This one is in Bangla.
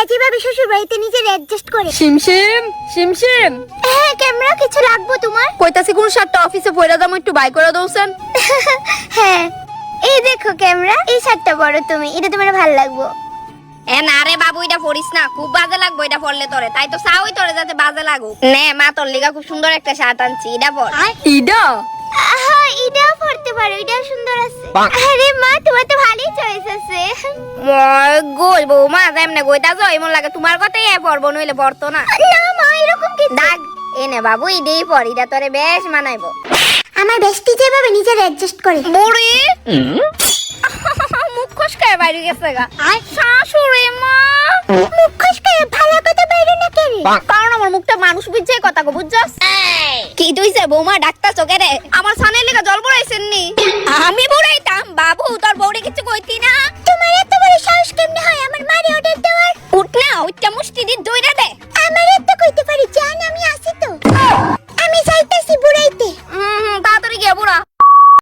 রাজি ভাবে শ্বশুর বাড়িতে নিজের অ্যাডজাস্ট করে। শিমশিম শিমশিম হ্যাঁ ক্যামেরা কিছু লাগবো তোমার? কইতাছি কোন শার্টটা অফিসে পয়রা দাম একটু বাই করে দউছেন হ্যাঁ এই দেখো ক্যামেরা এই শার্টটা বড় তুমি এটা তোমার ভালো লাগবো। এ না রে বাবু এটা পড়িস না খুব বাজে লাগবো এটা পড়লে তোরে তাই তো চাওই তোরে যাতে বাজে লাগুক। নে মা তোর লিগা খুব সুন্দর একটা শার্ট আনছি এটা পর। ইডা? হ্যাঁ এটাও পড়তে পারো এটাও সুন্দর আছে। আরে তোমার তো ভালোই চয়েস আছে। মই বৌমা যেমনে গইতা যাও এমন লাগে তোমার কথাই এ পড়ব নইলে পড়তো না। না মা এরকম কি দাগ এনে বাবু তোরে বেশ মানাইবো। আমার বেস্টি যেভাবে নিজের অ্যাডজাস্ট করে। মুখ খসকায় বাইরে গেছে গা। শাশুড়ি মা। মুখ খসকায় ভালো কথা বাইরে না কেন? কারণ আমার মুখটা মানুষ বুঝছে কথা কো বুঝছস? কি তুইছে বৌমা ডাক্তার চোখে রে আমার সানের লেগে জল পড়াইছেন নি আমি বাবু তোর বউরে কিছু কইতি